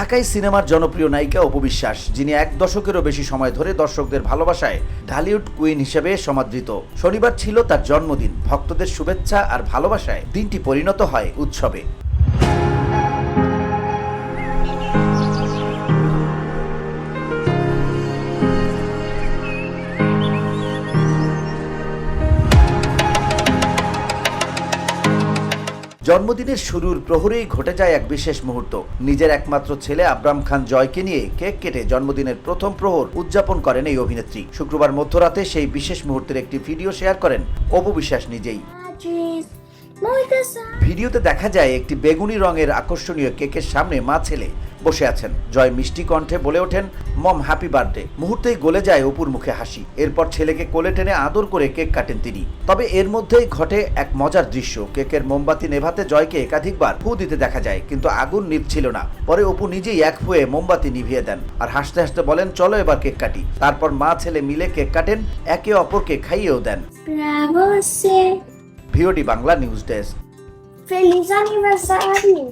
ঢাকায় সিনেমার জনপ্রিয় নায়িকা অপবিশ্বাস যিনি এক দশকেরও বেশি সময় ধরে দর্শকদের ভালোবাসায় ঢালিউড কুইন হিসেবে সমাদৃত। শনিবার ছিল তার জন্মদিন। ভক্তদের শুভেচ্ছা আর ভালোবাসায় দিনটি পরিণত হয় উৎসবে। জন্মদিনের শুরুর প্রহরেই ঘটে যায় এক বিশেষ মুহূর্ত। নিজের একমাত্র ছেলে আব্রাম খান জয়কে নিয়ে কেক কেটে জন্মদিনের প্রথম প্রহর উদযাপন করেন এই অভিনেত্রী। শুক্রবার মধ্যরাতে সেই বিশেষ মুহূর্তের একটি ভিডিও শেয়ার করেন অপু বিশ্বাস নিজেই। ভিডিওতে দেখা যায় একটি বেগুনি রঙের আকর্ষণীয় কেকের সামনে মা ছেলে বসে আছেন। জয় মিষ্টি কণ্ঠে বলে ওঠেন মম হ্যাপি বার্থডে মুহূর্তেই গলে যায় অপুর মুখে হাসি। এরপর ছেলেকে কোলে টেনে আদর করে কেক কাটেন তিনি। তবে এর মধ্যেই ঘটে এক মজার দৃশ্য। কেকের মোমবাতি নেভাতে জয়কে একাধিকবার ফু দিতে দেখা যায় কিন্তু আগুন নিভছিল না। পরে অপু নিজেই এক ফুয়ে মোমবাতি নিভিয়ে দেন আর হাসতে হাসতে বলেন চলো এবার কেক কাটি। তারপর মা ছেলে মিলে কেক কাটেন একে অপরকে খাইয়েও দেন. VOD Bangla news desk Feliz aniversário!